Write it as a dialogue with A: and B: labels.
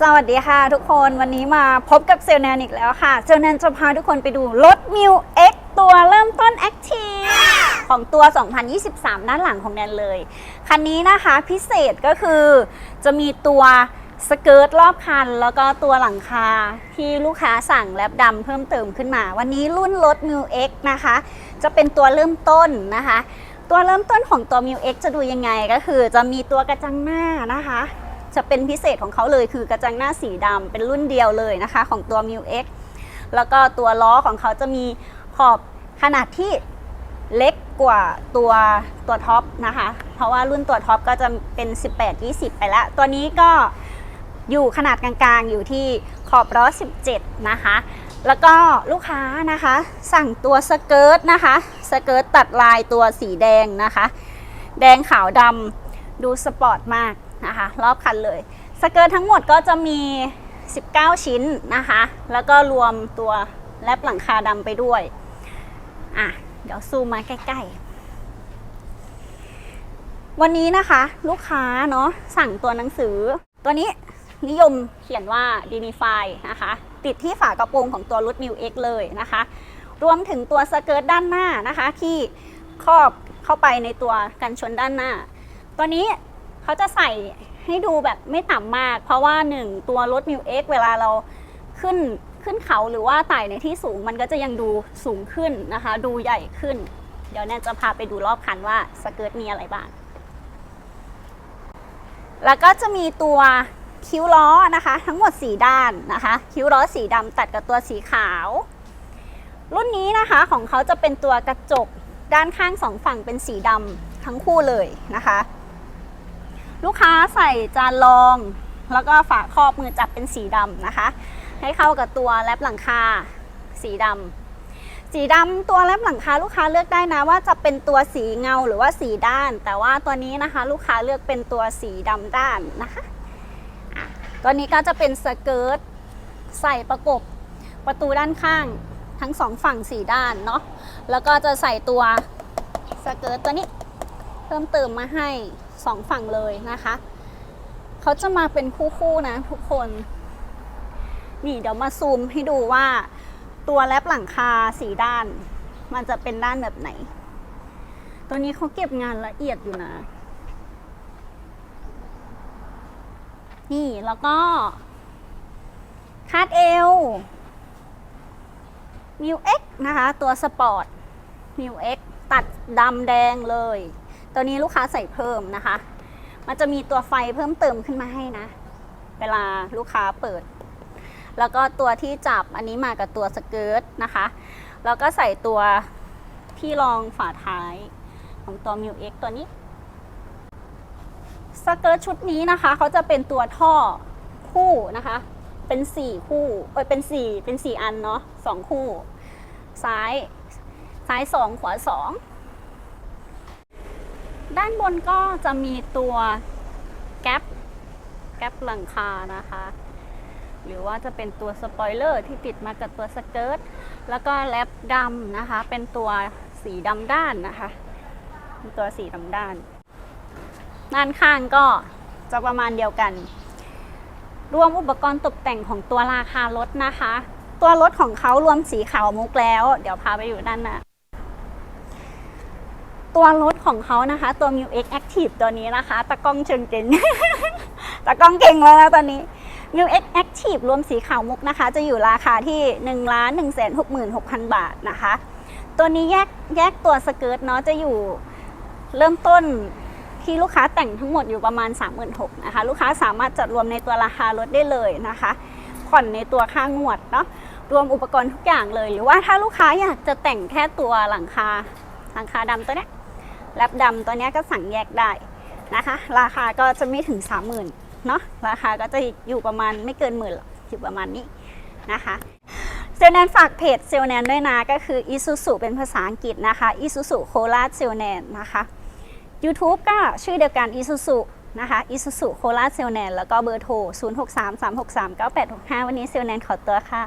A: สวัสดีค่ะทุกคนวันนี้มาพบกับเซลแนนอีกแล้วค่ะ เซลแนนจะพาทุกคนไปดูรถ m ิ w X ตัวเริ่มต้น Active ของตัว 2023 ด้านหลังของแนนเลย คันนี้นะคะพิเศษก็คือจะมีตัวสเกิร์ตรอบคัน แล้วก็ตัวหลังคาที่ลูกค้าสั่งแลบดำเพิ่มเติมขึ้นมา วันนี้รุ่นรถ m ิ w X นะคะ จะเป็นตัวเริ่มต้นนะคะ ตัวเริ่มต้นของตัว m ิ w X จะดูยังไงก็คือจะมีตัวกระจังหน้านะคะ จะเป็นพิเศษของเขาเลยคือกระจังหน้าสีดำเป็นรุ่นเดียวเลยนะคะ ของตัว m ิ w X แล้วก็ตัวล้อของเขาจะมีขอบขนาดที่เล็กกว่าตัวตัวท็อปนะคะ เพราะว่ารุ่นตัวท็อปก็จะเป็น 18-20 ไปแล้ว ตัวนี้ก็อยู่ขนาดกลางๆ อยู่ที่ขอบล้อ17 นะคะ แล้วก็ลูกค้านะคะ สั่งตัวสเกิร์ตนะคะ สเกิร์ตตัดลายตัวสีแดงนะคะ แดงขาวดำดูสปอร์ตมาก นะคะรอบคันเลยสเกิร์ตทั้งหมดก็จะมี 19 ชิ้นนะคะ แล้วก็รวมตัวแลบหลังคาดำไปด้วยอะเดี๋ยวซูมมาใกล้ ๆ วันนี้นะคะลูกค้าเนาะสั่งตัวหนังสือ ตัวนี้นิยมเขียนว่า d i n i f y นะคะ ติดที่ฝากระโปรงของตัวรถ m ิ w X เลยนะคะ รวมถึงตัวสเกิร์ตด้านหน้านะคะ ที่ครอบเข้าไปในตัวกันชนด้านหน้า ตัวนี้ เขาจะใส่ให้ดูแบบไม่ต่ำมาก เพราะว่าหนึ่งตัวรถ m ิ w X เวลาเราขึ้นขึ้นเขาหรือว่าไต่ในที่สูงมันก็จะยังดูสูงขึ้นนะคะ ดูใหญ่ขึ้น เดี๋ยวแนนจะพาไปดูรอบคันว่าสเกิร์ตมีอะไรบ้าง แล้วก็จะมีตัวคิ้วล้อนะคะ ทั้งหมด 4 ด้านนะคะ คิ้วล้อสีดำตัดกับตัวสีขาว รุ่นนี้นะคะของเขาจะเป็นตัวกระจกด้านข้างสองฝั่งเป็นสีดำทั้งคู่เลยนะคะ ลูกค้าใส่จานรอง แล้วก็ฝาครอบมือจับเป็นสีดำนะคะ ให้เข้ากับตัวแรปหลังคาสีดำสีดำตัวแรปหลังคาลูกค้าเลือกได้นะว่าจะเป็นตัวสีเงาหรือว่าสีด้าน แต่ว่าตัวนี้นะคะ ลูกค้าเลือกเป็นตัวสีดำด้านนะคะอะตัวนี้ก็จะเป็นสเกิร์ตใส่ประกบประตูด้านข้างทั้งสองฝั่งสีด้านเนาะแล้วก็จะใส่ตัวสเกิร์ตตัวนี้ เพิ่มเติมมาให้สองฝั่งเลยนะคะ เขาจะมาเป็นคู่ๆนะทุกคน นี่เดี๋ยวมาซูมให้ดูว่าตัวแรปหลังคาสีด้าน มันจะเป็นด้านแบบไหน ตัวนี้เขาเก็บงานละเอียดอยู่นะ นี่แล้วก็คาดเอวมิวเอ็กนะคะ ตัวสปอร์ตมิวเอ็กตัดดำแดงเลย ตัวนี้ลูกค้าใส่เพิ่มนะคะ มันจะมีตัวไฟเพิ่มเติมขึ้นมาให้นะ เวลาลูกค้าเปิด แล้วก็ตัวที่จับอันนี้มากับตัวสเกิร์ตนะคะ แล้วก็ใส่ตัวที่รองฝาท้ายของตัว m ิ w X ตัวนี้สเกิร์ตชุดนี้นะคะเขาจะเป็นตัวท่อคู่นะคะ เป็นสี่คู่เอ้ยเป็นสี่เป็นสี่อันเนาะสองคู่ ซ้าย ซ้ายสองขวาสอง ด้านบนก็จะมีตัวแก๊ปแก๊ปหลังคานะคะ หรือว่าจะเป็นตัวสปอยเลอร์ที่ติดมากับตัวสเกิร์ตแล้วก็แรปดำนะคะ เป็นตัวสีดำด้านนะคะเป็นตัวสีดำด้าน ด้านข้างก็จะประมาณเดียวกัน รวมอุปกรณ์ตกแต่งของตัวราคารถนะคะ ตัวรถของเขารวมสีขาวมุกแล้ว เดี๋ยวพาไปอยู่ด้านหน้า ตัวรถของเขานะคะ ตัว m ิ w X Active ตัวนี้นะคะตะกล้องเชิงเก่งตะกล้องเก่งแล้วนะตอนนี้ m ิ w X Active รวมสีขาวมุกนะคะ จะอยู่ราคาที่ 1 1 6 6 0 0 0 บาทนะคะ ตัวนี้แยกแยกตัวสเกิร์ตเนาะจะอยู่เริ่มต้นที่ลูกค้าแต่งทั้งหมดอยู่ประมาณ 36,000นะคะ ลูกค้าสามารถจัดรวมในตัวราคารถได้เลยนะคะ ผ่อนในตัวค่างวดเนาะรวมอุปกรณ์ทุกอย่างเลย หรือว่าถ้าลูกค้าอยากจะแต่งแค่ตัวหลังคาหลังคาดำตัวเนี้ย แรปดำตัวนี้ก็สั่งแยกได้นะคะ ราคาก็จะไม่ถึง 30,000เนาะราคาก็จะอยู่ประมาณไม่เกินหมื่นหรอกอยู่ประมาณนี้นะคะเซลแนนฝากเพจเซลแนนด้วยนะก็คือ i s u z u เป็นภาษาอังกฤษนะคะ i s u z u โคราชเซลแนนนะคะ YouTube ก็ชื่อเดียวกัน i s u z u นะคะ i s u z u โคราชเซลแนนแล้วก็เบอร์โทร 0633639865 วันนี้เซลแนนขอตัวค่ะ